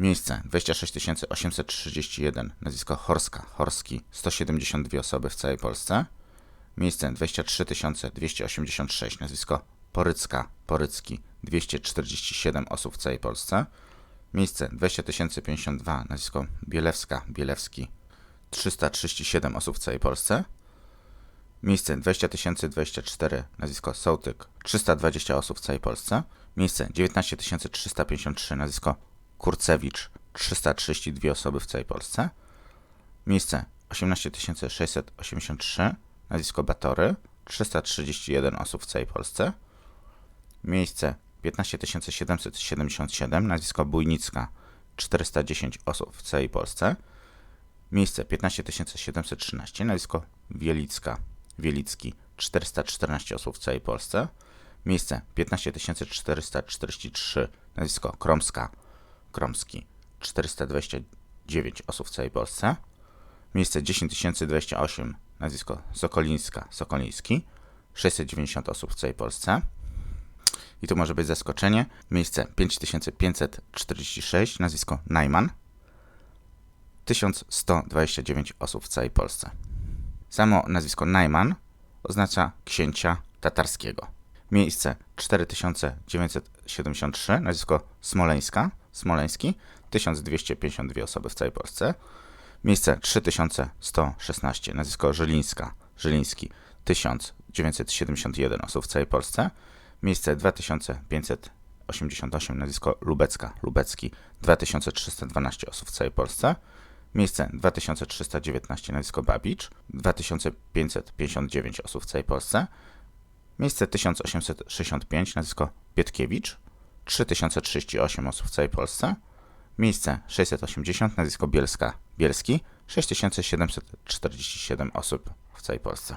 Miejsce 26 831, nazwisko Horska, Horski, 172 osoby w całej Polsce. Miejsce 23 286, nazwisko Porycka, Porycki, 247 osób w całej Polsce. Miejsce 20 052, nazwisko Bielewska, Bielewski, 337 osób w całej Polsce. Miejsce 20 024, nazwisko Sołtyk, 320 osób w całej Polsce. Miejsce 19 353, nazwisko Kurcewicz, 332 osoby w całej Polsce. Miejsce 18 683, nazwisko Batory, 331 osób w całej Polsce. Miejsce 15 777, nazwisko Bujnicka, 410 osób w całej Polsce. Miejsce 15 713, nazwisko Wielicka, Wielicki, 414 osób w całej Polsce. Miejsce 15 443, nazwisko Kromska, Kromski, 429 osób w całej Polsce. Miejsce 10028, nazwisko Sokolińska, Sokoliński, 690 osób w całej Polsce. I tu może być zaskoczenie. Miejsce 5546, nazwisko Najman, 1129 osób w całej Polsce. Samo nazwisko Najman oznacza księcia tatarskiego. Miejsce 4973, nazwisko Smoleńska, Smoleński, 1252 osoby w całej Polsce. Miejsce 3116, nazwisko Żylińska, Żyliński, 1971 osób w całej Polsce. Miejsce 2588, nazwisko Lubecka, Lubecki, 2312 osób w całej Polsce. Miejsce 2319, nazwisko Babicz, 2559 osób w całej Polsce. Miejsce 1865, nazwisko Pietkiewicz, 3038 osób w całej Polsce. Miejsce 680, nazwisko Bielska, Bielski, 6747 osób w całej Polsce.